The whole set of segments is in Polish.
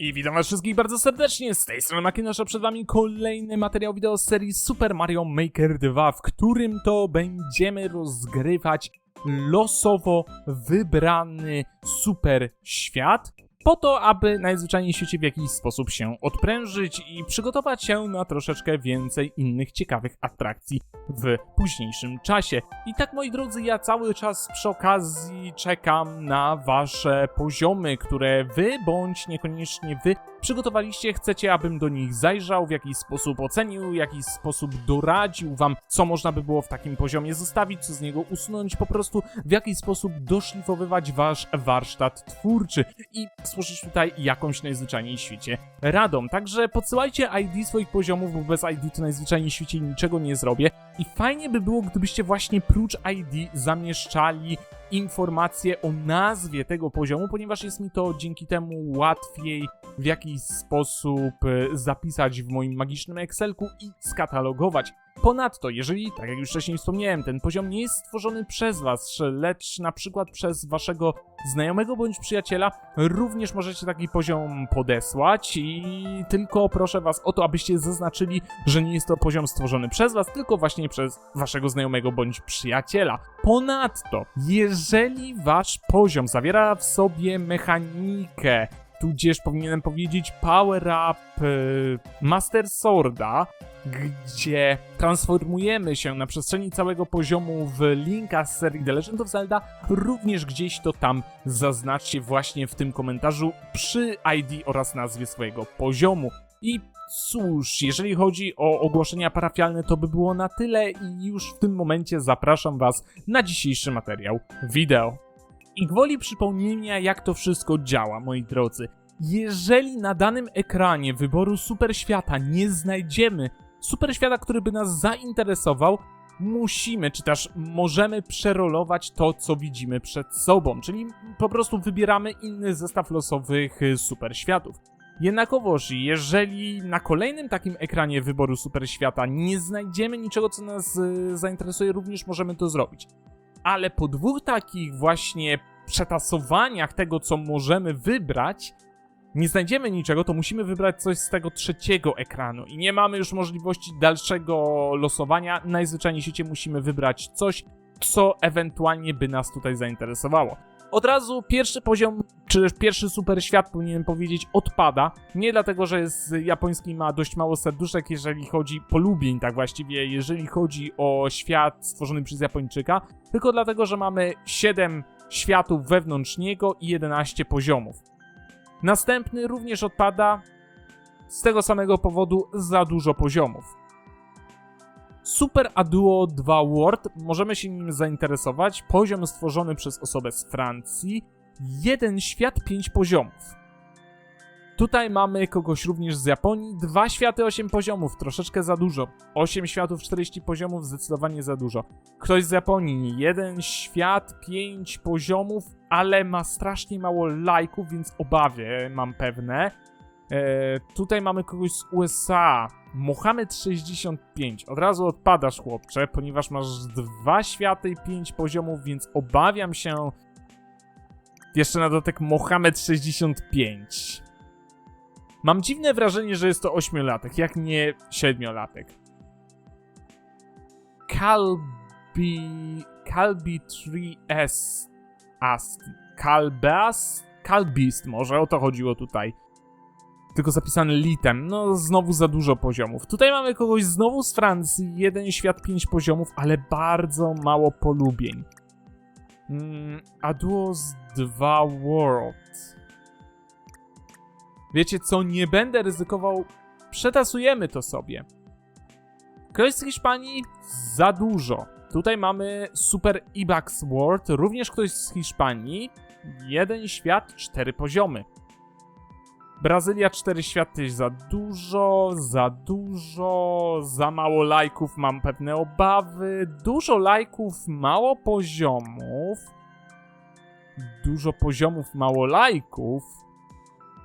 I witam was wszystkich bardzo serdecznie, z tej strony Makinasza, przed wami kolejny materiał wideo z serii Super Mario Maker 2, w którym to będziemy rozgrywać losowo wybrany super świat, po to, aby najzwyczajniej w świecie w jakiś sposób się odprężyć i przygotować się na troszeczkę więcej innych ciekawych atrakcji w późniejszym czasie. I tak, moi drodzy, ja cały czas przy okazji czekam na wasze poziomy, które wy bądź niekoniecznie wy przygotowaliście, chcecie, abym do nich zajrzał, w jakiś sposób ocenił, w jakiś sposób doradził wam, co można by było w takim poziomie zostawić, co z niego usunąć, po prostu w jakiś sposób doszlifowywać wasz warsztat twórczy i stworzyć tutaj jakąś najzwyczajniej w świecie radą. Także podsyłajcie ID swoich poziomów, bo bez ID to najzwyczajniej w świecie niczego nie zrobię. I fajnie by było, gdybyście właśnie prócz ID zamieszczali informacje o nazwie tego poziomu, ponieważ jest mi to dzięki temu łatwiej w jakiś sposób e, zapisać w moim magicznym Excelku i skatalogować. Ponadto, jeżeli, tak jak już wcześniej wspomniałem, ten poziom nie jest stworzony przez was, lecz na przykład przez waszego znajomego bądź przyjaciela, również możecie taki poziom podesłać i tylko proszę was o to, abyście zaznaczyli, że nie jest to poziom stworzony przez was, tylko właśnie przez waszego znajomego bądź przyjaciela. Ponadto, jeżeli wasz poziom zawiera w sobie mechanikę, tudzież powinienem powiedzieć power up y, Master Sworda, gdzie transformujemy się na przestrzeni całego poziomu w Linka z serii The Legend of Zelda, również gdzieś to tam zaznaczcie właśnie w tym komentarzu przy ID oraz nazwie swojego poziomu. I cóż, jeżeli chodzi o ogłoszenia parafialne, to by było na tyle i już w tym momencie zapraszam Was na dzisiejszy materiał wideo. I gwoli przypomnienia, jak to wszystko działa, moi drodzy. Jeżeli na danym ekranie wyboru super świata nie znajdziemy super świata, który by nas zainteresował, musimy, czy też możemy przerolować to, co widzimy przed sobą, czyli po prostu wybieramy inny zestaw losowych y, super światów. Jednakowoż, jeżeli na kolejnym takim ekranie wyboru super świata nie znajdziemy niczego, co nas y, zainteresuje, również możemy to zrobić. Ale po dwóch takich właśnie przetasowaniach tego, co możemy wybrać, nie znajdziemy niczego, to musimy wybrać coś z tego trzeciego ekranu i nie mamy już możliwości dalszego losowania. Najzwyczajniej w świecie musimy wybrać coś, co ewentualnie by nas tutaj zainteresowało. Od razu pierwszy poziom, czy pierwszy super świat, powinienem powiedzieć, odpada. Nie dlatego, że jest japoński ma dość mało serduszek, jeżeli chodzi polubień, tak właściwie, jeżeli chodzi o świat stworzony przez Japończyka, tylko dlatego, że mamy 7 światów wewnątrz niego i 11 poziomów. Następny również odpada z tego samego powodu za dużo poziomów. Super Aduo 2 World, możemy się nim zainteresować. Poziom stworzony przez osobę z Francji. Jeden świat, pięć poziomów. Tutaj mamy kogoś również z Japonii. Dwa światy, 8 poziomów, troszeczkę za dużo. 8 światów, 40 poziomów, zdecydowanie za dużo. Ktoś z Japonii, jeden świat, 5 poziomów, ale ma strasznie mało lajków, więc obawy mam pewne. E, tutaj mamy kogoś z USA. Mohamed 65. Od razu odpadasz, chłopcze, ponieważ masz dwa światy i 5 poziomów, więc obawiam się. Jeszcze na dodatek Mohamed 65. Mam dziwne wrażenie, że jest to ośmiolatek, jak nie siedmiolatek. Calbi... Calbi 3S... Ast... Calbas? Calbist może, o to chodziło tutaj. Tylko zapisany litem. No, znowu za dużo poziomów. Tutaj mamy kogoś znowu z Francji, jeden świat, pięć poziomów, ale bardzo mało polubień. Mm, Aduos 2 World. Wiecie co, nie będę ryzykował. Przetasujemy to sobie. Ktoś z Hiszpanii za dużo. Tutaj mamy Super Ibax World, również ktoś z Hiszpanii. Jeden świat, cztery poziomy. Brazylia, cztery światy za dużo, za dużo, za mało lajków, mam pewne obawy. Dużo lajków, mało poziomów. Dużo poziomów, mało lajków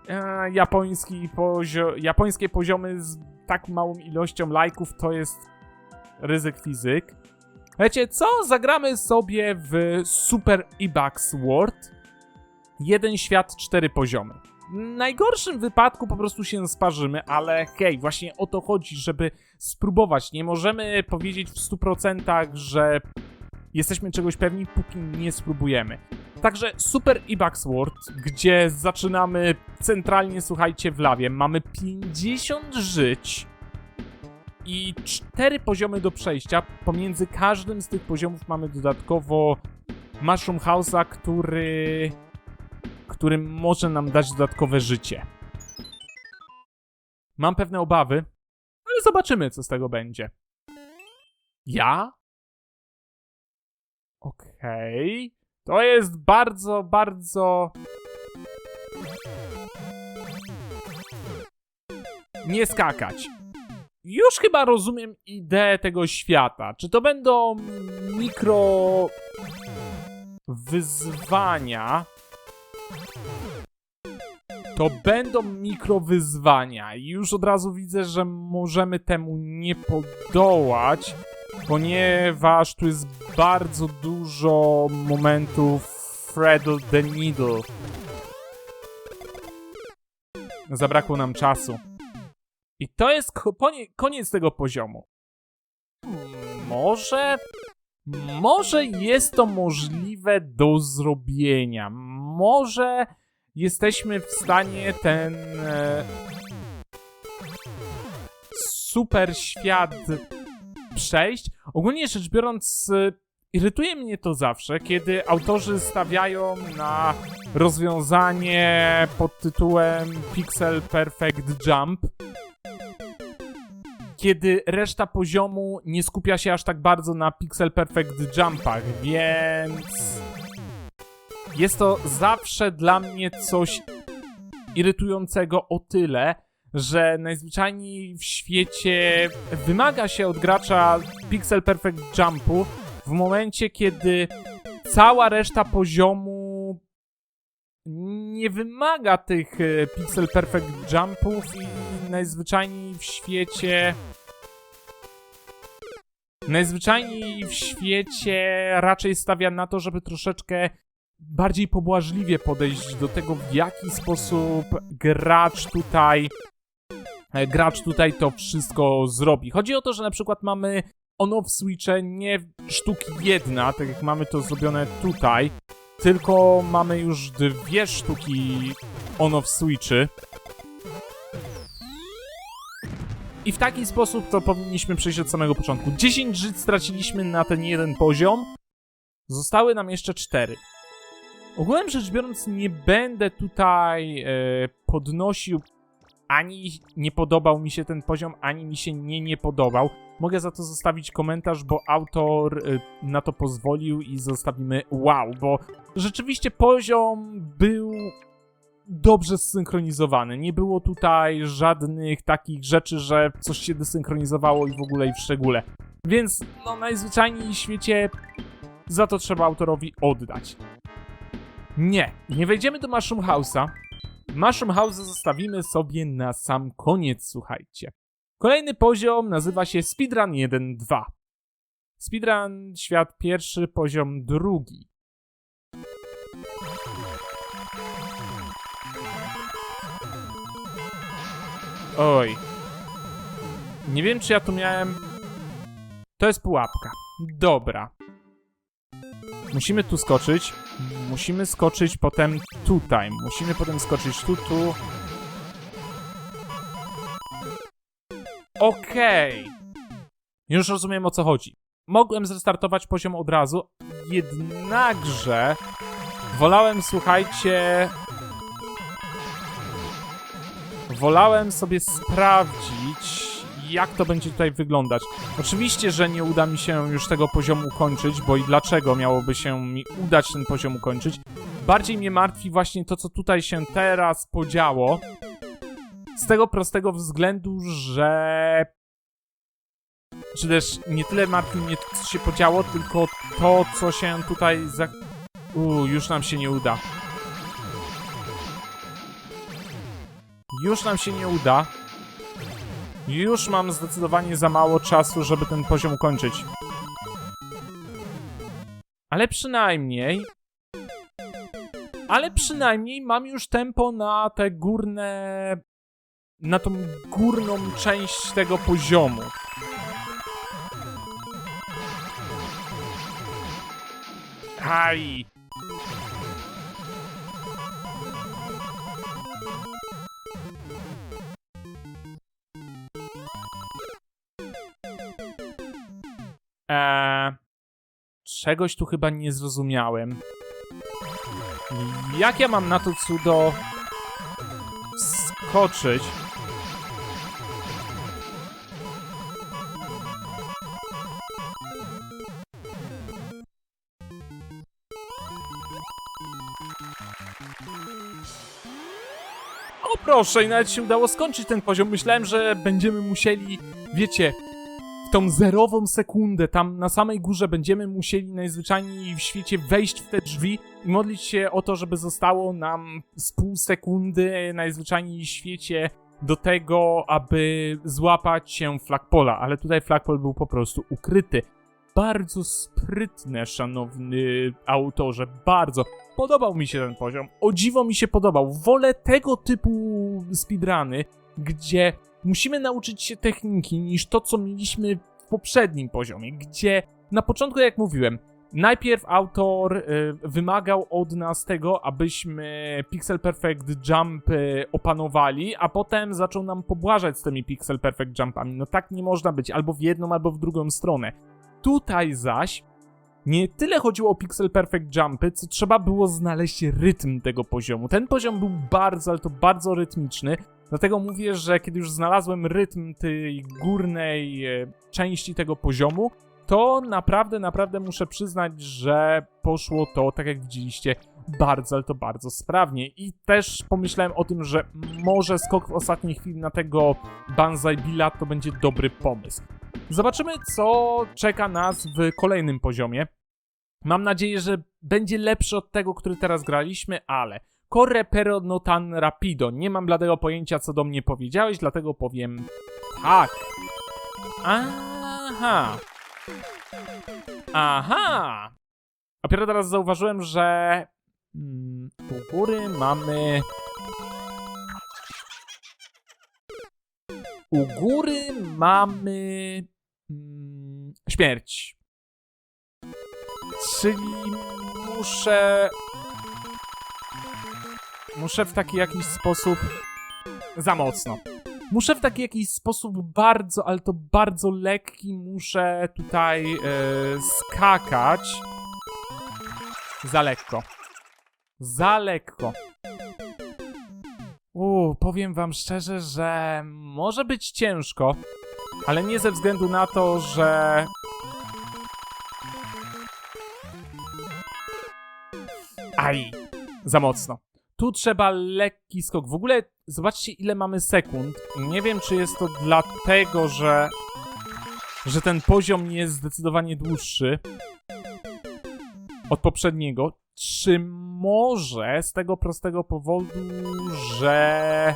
e, japoński japońskie poziomy z tak małą ilością lajków to jest ryzyk fizyk. Wiecie co? Zagramy sobie w Super Ibax World. Jeden świat, cztery poziomy. Najgorszym wypadku po prostu się sparzymy, ale hej, właśnie o to chodzi, żeby spróbować. Nie możemy powiedzieć w 100%, że jesteśmy czegoś pewni, póki nie spróbujemy. Także Super Ibax World, gdzie zaczynamy centralnie, słuchajcie, w lawie. Mamy 50 żyć i 4 poziomy do przejścia. Pomiędzy każdym z tych poziomów mamy dodatkowo Mushroom House'a, który... który może nam dać dodatkowe życie. Mam pewne obawy, ale zobaczymy, co z tego będzie. Ja? Okej. To jest bardzo, bardzo. Nie skakać. Już chyba rozumiem ideę tego świata. Czy to będą mikro wyzwania? To będą mikrowyzwania i już od razu widzę, że możemy temu nie podołać, ponieważ tu jest bardzo dużo momentów Freddle the Needle. Zabrakło nam czasu. I to jest koniec tego poziomu. Może. Może jest to możliwe do zrobienia. Może jesteśmy w stanie ten. E, super świat przejść. Ogólnie rzecz biorąc, y, irytuje mnie to zawsze, kiedy autorzy stawiają na rozwiązanie pod tytułem Pixel Perfect Jump, kiedy reszta poziomu nie skupia się aż tak bardzo na Pixel Perfect Jumpach, więc jest to zawsze dla mnie coś irytującego o tyle, że najzwyczajniej w świecie wymaga się od gracza Pixel Perfect Jumpu w momencie, kiedy cała reszta poziomu nie wymaga tych e, Pixel Perfect Jumpów i najzwyczajniej w świecie najzwyczajniej w świecie raczej stawia na to, żeby troszeczkę bardziej pobłażliwie podejść do tego, w jaki sposób gracz tutaj e, gracz tutaj to wszystko zrobi. Chodzi o to, że na przykład mamy on-off switche nie sztuki jedna, tak jak mamy to zrobione tutaj, tylko mamy już dwie sztuki on-off switchy. I w taki sposób to powinniśmy przejść od samego początku. 10 żyć straciliśmy na ten jeden poziom. Zostały nam jeszcze 4. Ogólnie rzecz biorąc, nie będę tutaj e, podnosił ani nie podobał mi się ten poziom, ani mi się nie nie podobał. Mogę za to zostawić komentarz, bo autor y, na to pozwolił i zostawimy wow, bo rzeczywiście poziom był dobrze zsynchronizowany. Nie było tutaj żadnych takich rzeczy, że coś się desynchronizowało i w ogóle i w szczególe. Więc no najzwyczajniej w świecie za to trzeba autorowi oddać. Nie, nie wejdziemy do Mushroom House'a, Mushroom House zostawimy sobie na sam koniec, słuchajcie. Kolejny poziom nazywa się Speedrun 1-2. Speedrun świat pierwszy, poziom drugi. Oj. Nie wiem, czy ja tu miałem... To jest pułapka. Dobra. Musimy tu skoczyć. Musimy skoczyć potem tutaj. Musimy potem skoczyć tu, tu. Okej. Już rozumiem o co chodzi. Mogłem zrestartować poziom od razu, jednakże wolałem, słuchajcie, wolałem sobie sprawdzić, jak to będzie tutaj wyglądać. Oczywiście, że nie uda mi się już tego poziomu kończyć, bo i dlaczego miałoby się mi udać ten poziom ukończyć. Bardziej mnie martwi właśnie to, co tutaj się teraz podziało. Z tego prostego względu, że... Czy też nie tyle martwi mnie co się podziało, tylko to, co się tutaj za... Uuu, już nam się nie uda. Już nam się nie uda. Już mam zdecydowanie za mało czasu, żeby ten poziom ukończyć. Ale przynajmniej... ale przynajmniej mam już tempo na te górne. na tą górną część tego poziomu. Aj! Czegoś tu chyba nie zrozumiałem. Jak ja mam na to cudo skoczyć? O proszę, i nawet się udało skończyć ten poziom. Myślałem, że będziemy musieli, wiecie, tą zerową sekundę, tam na samej górze będziemy musieli najzwyczajniej w świecie wejść w te drzwi i modlić się o to, żeby zostało nam z pół sekundy najzwyczajniej w świecie do tego, aby złapać się flagpola, ale tutaj flagpol był po prostu ukryty. Bardzo sprytne, szanowny autorze, bardzo. Podobał mi się ten poziom. O dziwo mi się podobał. Wolę tego typu speedruny, gdzie musimy nauczyć się techniki, niż to, co mieliśmy w poprzednim poziomie, gdzie na początku, jak mówiłem, najpierw autor y, wymagał od nas tego, abyśmy Pixel Perfect Jump y, opanowali, a potem zaczął nam pobłażać z tymi Pixel Perfect Jumpami. No tak nie można być, albo w jedną, albo w drugą stronę. Tutaj zaś nie tyle chodziło o Pixel Perfect Jumpy, co trzeba było znaleźć rytm tego poziomu. Ten poziom był bardzo, ale to bardzo rytmiczny. Dlatego mówię, że kiedy już znalazłem rytm tej górnej e, części tego poziomu, to naprawdę, naprawdę muszę przyznać, że poszło to, tak jak widzieliście, bardzo, ale to bardzo sprawnie. I też pomyślałem o tym, że może skok w ostatniej chwili na tego Banzai Billa to będzie dobry pomysł. Zobaczymy, co czeka nas w kolejnym poziomie. Mam nadzieję, że będzie lepszy od tego, który teraz graliśmy, ale corre pero no tan rapido. Nie mam bladego pojęcia, co do mnie powiedziałeś, dlatego powiem tak. Aha. Aha. Dopiero teraz zauważyłem, że mm, u góry mamy u góry mamy mm, śmierć. Czyli muszę. Muszę w taki jakiś sposób. Za mocno. Muszę w taki jakiś sposób bardzo, ale to bardzo lekki, muszę tutaj e, skakać. Za lekko. Za lekko. Uuu, powiem wam szczerze, że może być ciężko, ale nie ze względu na to, że Aj, za mocno. Tu trzeba lekki skok. W ogóle zobaczcie, ile mamy sekund. Nie wiem, czy jest to dlatego, że, że ten poziom jest zdecydowanie dłuższy od poprzedniego. Czy może z tego prostego powodu, że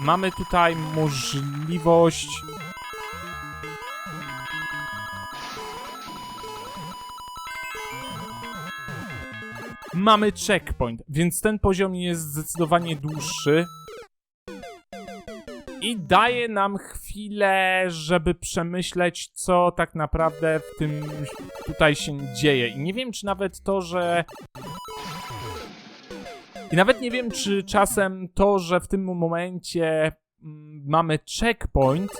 mamy tutaj możliwość mamy checkpoint, więc ten poziom jest zdecydowanie dłuższy. I daje nam chwilę, żeby przemyśleć, co tak naprawdę w tym tutaj się dzieje. I nie wiem, czy nawet to, że. I nawet nie wiem, czy czasem to, że w tym momencie mm, mamy checkpoint,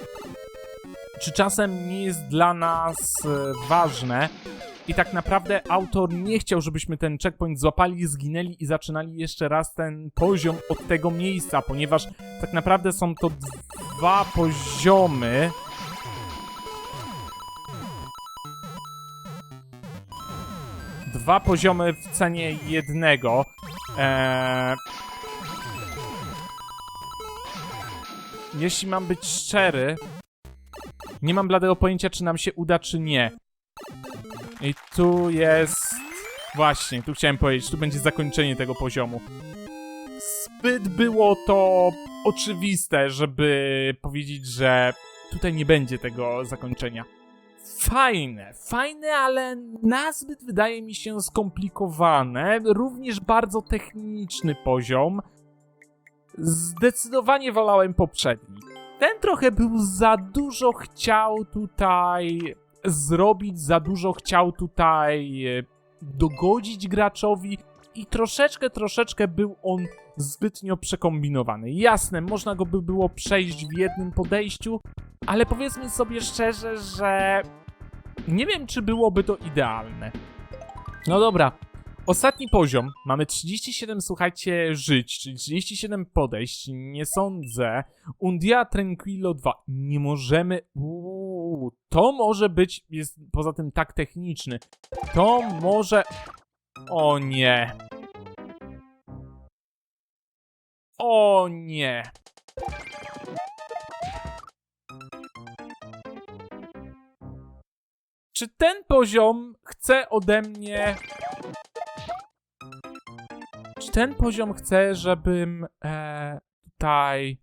czy czasem nie jest dla nas e, ważne. I tak naprawdę autor nie chciał, żebyśmy ten checkpoint złapali, zginęli i zaczynali jeszcze raz ten poziom od tego miejsca, ponieważ tak naprawdę są to dwa poziomy. Dwa poziomy w cenie jednego. Eee... Jeśli mam być szczery, nie mam bladego pojęcia, czy nam się uda, czy nie. I tu jest... Właśnie, tu chciałem powiedzieć, tu będzie zakończenie tego poziomu. Zbyt było to oczywiste, żeby powiedzieć, że tutaj nie będzie tego zakończenia. fajne, fajne, ale nazbyt wydaje mi się skomplikowane. Również bardzo techniczny poziom. Zdecydowanie wolałem poprzedni. Ten trochę był za dużo chciał tutaj zrobić, za dużo chciał tutaj e, dogodzić graczowi i troszeczkę, troszeczkę był on zbytnio przekombinowany. Jasne, można go by było przejść w jednym podejściu, ale powiedzmy sobie szczerze, że nie wiem, czy byłoby to idealne. No dobra. Ostatni poziom. Mamy 37, słuchajcie, żyć, czyli 37 podejść. Nie sądzę. Undia Tranquillo 2. Nie możemy. Uuu, to może być. Jest poza tym tak techniczny. To może. O nie. O nie. Czy ten poziom chce ode mnie. Czy ten poziom chce, żebym e, tutaj.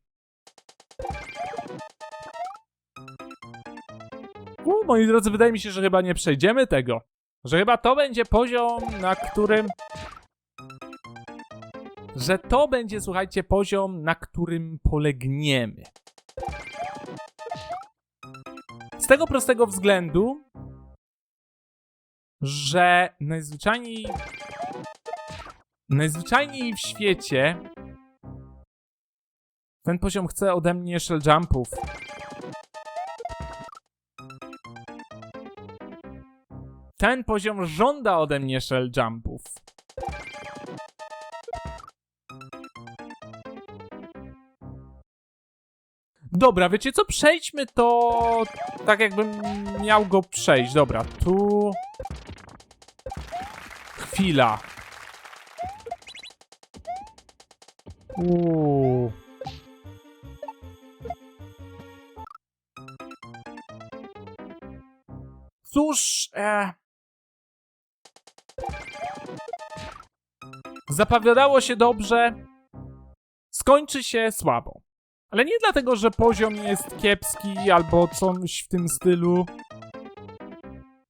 U, moi drodzy, wydaje mi się, że chyba nie przejdziemy tego. Że chyba to będzie poziom, na którym. Że to będzie, słuchajcie, poziom, na którym polegniemy. Z tego prostego względu, że najzwyczajniej. Najzwyczajniej w świecie. Ten poziom chce ode mnie shell jumpów. Ten poziom żąda ode mnie shell jumpów. Dobra, wiecie co? Przejdźmy to tak jakbym miał go przejść. Dobra, tu... Chwila. Uuu. Cóż, e... Zapowiadało się dobrze, skończy się słabo. Ale nie dlatego, że poziom jest kiepski albo coś w tym stylu.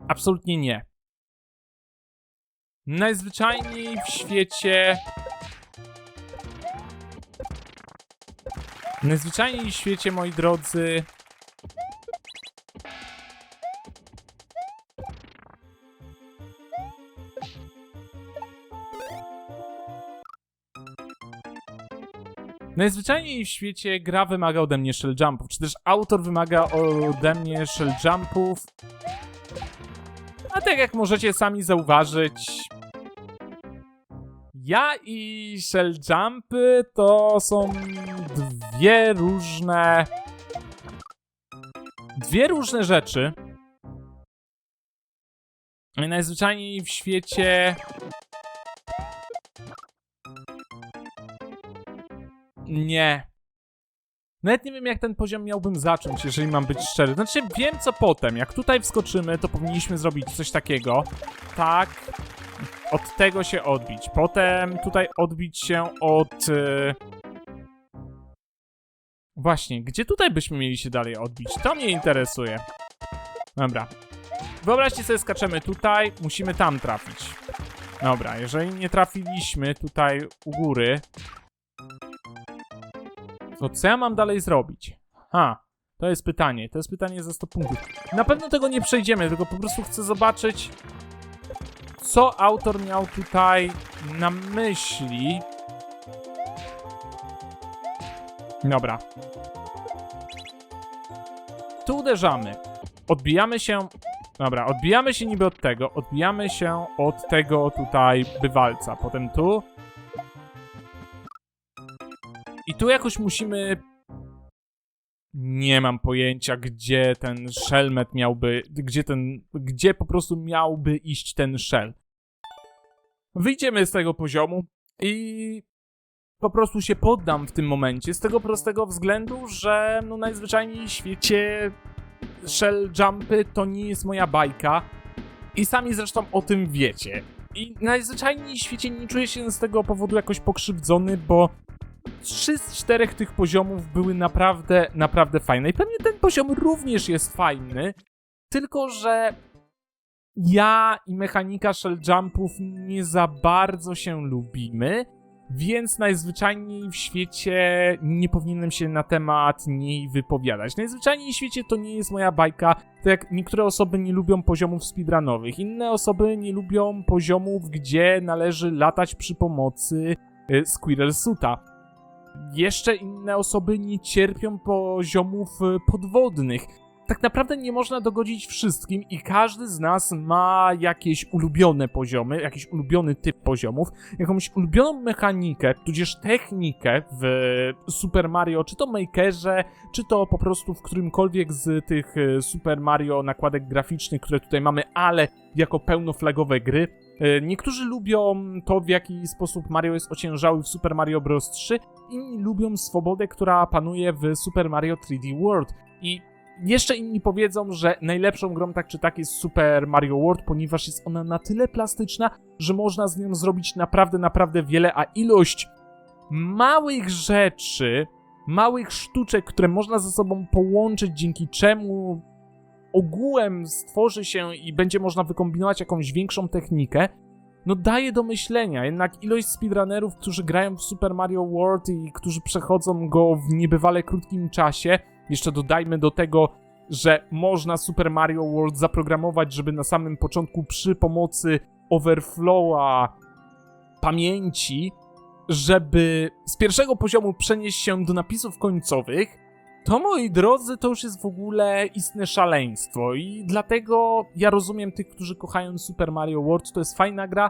Absolutnie nie. Najzwyczajniej w świecie. Najzwyczajniej w świecie, moi drodzy. Najzwyczajniej w świecie gra wymaga ode mnie shell jumpów, czy też autor wymaga ode mnie shell jumpów. A tak jak możecie sami zauważyć, ja i shell jumpy to są dwie różne. Dwie różne rzeczy. Najzwyczajniej w świecie. Nie. Nawet nie wiem, jak ten poziom miałbym zacząć, jeżeli mam być szczery. Znaczy, wiem co potem. Jak tutaj wskoczymy, to powinniśmy zrobić coś takiego. Tak. Od tego się odbić. Potem tutaj odbić się od. y, Właśnie, gdzie tutaj byśmy mieli się dalej odbić? To mnie interesuje. Dobra. Wyobraźcie sobie, skaczemy tutaj, musimy tam trafić. Dobra, jeżeli nie trafiliśmy tutaj u góry, to co ja mam dalej zrobić? Ha, to jest pytanie. To jest pytanie za 100 punktów. Na pewno tego nie przejdziemy, tylko po prostu chcę zobaczyć, co autor miał tutaj na myśli. Dobra. Tu uderzamy. Odbijamy się. Dobra, odbijamy się niby od tego. Odbijamy się od tego tutaj bywalca. Potem tu. I tu jakoś musimy. Nie mam pojęcia, gdzie ten shelmet miałby. Gdzie ten. Gdzie po prostu miałby iść ten shell. Wyjdziemy z tego poziomu i po prostu się poddam w tym momencie. Z tego prostego względu, że no najzwyczajniej w świecie shell jumpy to nie jest moja bajka. I sami zresztą o tym wiecie. I najzwyczajniej w świecie nie czuję się z tego powodu jakoś pokrzywdzony, bo trzy z czterech tych poziomów były naprawdę, naprawdę fajne. I pewnie ten poziom również jest fajny. Tylko, że ja i mechanika shell jumpów nie za bardzo się lubimy, więc najzwyczajniej w świecie nie powinienem się na temat niej wypowiadać. Najzwyczajniej w świecie to nie jest moja bajka, tak jak niektóre osoby nie lubią poziomów speedrunowych, inne osoby nie lubią poziomów, gdzie należy latać przy pomocy y, Squirrel Suita. Jeszcze inne osoby nie cierpią poziomów y, podwodnych. Tak naprawdę nie można dogodzić wszystkim i każdy z nas ma jakieś ulubione poziomy, jakiś ulubiony typ poziomów, jakąś ulubioną mechanikę, tudzież technikę w Super Mario, czy to Makerze, czy to po prostu w którymkolwiek z tych y, Super Mario nakładek graficznych, które tutaj mamy, ale jako pełnoflagowe gry. Y, Niektórzy lubią to, w jaki sposób Mario jest ociężały w Super Mario Bros. 3, inni lubią swobodę, która panuje w Super Mario 3D World. I jeszcze inni powiedzą, że najlepszą grą tak czy tak jest Super Mario World, ponieważ jest ona na tyle plastyczna, że można z nią zrobić naprawdę, naprawdę wiele, a ilość małych rzeczy, małych sztuczek, które można ze sobą połączyć, dzięki czemu ogółem stworzy się i będzie można wykombinować jakąś większą technikę, no daje do myślenia. Jednak ilość speedrunnerów, którzy grają w Super Mario World i którzy przechodzą go w niebywale krótkim czasie, jeszcze dodajmy do tego, że można Super Mario World zaprogramować, żeby na samym początku przy pomocy overflowa pamięci, żeby z pierwszego poziomu przenieść się do napisów końcowych, to moi drodzy, to już jest w ogóle istne szaleństwo i dlatego ja rozumiem tych, którzy kochają Super Mario World, to jest fajna gra,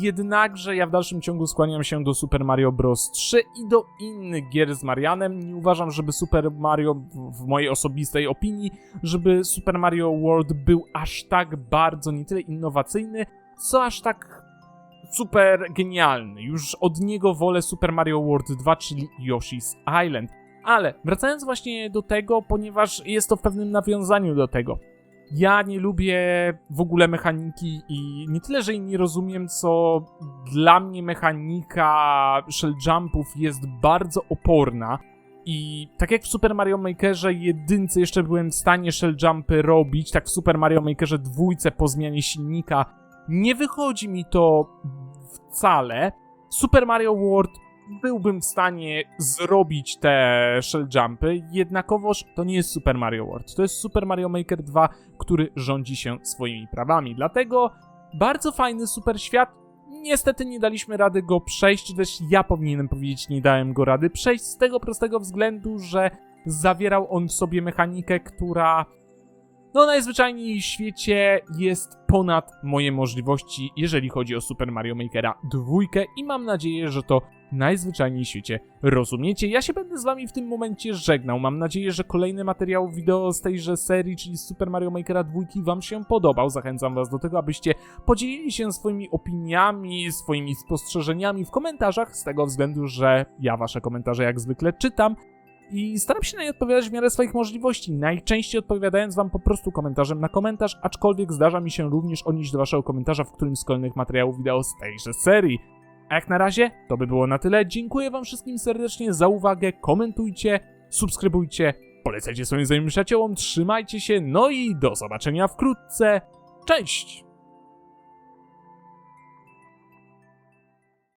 jednakże ja w dalszym ciągu skłaniam się do Super Mario Bros. 3 i do innych gier z Marianem. Nie uważam, żeby Super Mario, w- mojej osobistej opinii, żeby Super Mario World był aż tak bardzo nie tyle innowacyjny, co aż tak super genialny. Już od niego wolę Super Mario World 2, czyli Yoshi's Island. Ale wracając właśnie do tego, ponieważ jest to w pewnym nawiązaniu do tego. Ja nie lubię w ogóle mechaniki i nie tyle, że jej nie rozumiem, co dla mnie mechanika shell jumpów jest bardzo oporna. I tak jak w Super Mario Makerze jedynce jeszcze byłem w stanie shell jumpy robić, tak w Super Mario Makerze dwójce po zmianie silnika nie wychodzi mi to wcale. Super Mario World byłbym w stanie zrobić te shell jumpy, jednakowoż to nie jest Super Mario World. To jest Super Mario Maker 2, który rządzi się swoimi prawami. Dlatego bardzo fajny super świat. Niestety nie daliśmy rady go przejść, czy też ja powinienem powiedzieć, nie dałem go rady przejść z tego prostego względu, że zawierał on w sobie mechanikę, która no najzwyczajniej w świecie jest ponad moje możliwości, jeżeli chodzi o Super Mario Makera 2 i mam nadzieję, że to najzwyczajniej w świecie rozumiecie. Ja się będę z wami w tym momencie żegnał. Mam nadzieję, że kolejny materiał wideo z tejże serii, czyli z Super Mario Makera 2 wam się podobał. Zachęcam was do tego, abyście podzielili się swoimi opiniami, swoimi spostrzeżeniami w komentarzach, z tego względu, że ja wasze komentarze jak zwykle czytam. I staram się na nie odpowiadać w miarę swoich możliwości, najczęściej odpowiadając wam po prostu komentarzem na komentarz, aczkolwiek zdarza mi się również odnieść do waszego komentarza w którymś z kolejnych materiałów wideo z tejże serii. A jak na razie, to by było na tyle. Dziękuję wam wszystkim serdecznie za uwagę, komentujcie, subskrybujcie, polecajcie swoim znajomym przyjaciołom, trzymajcie się, no i do zobaczenia wkrótce. Cześć!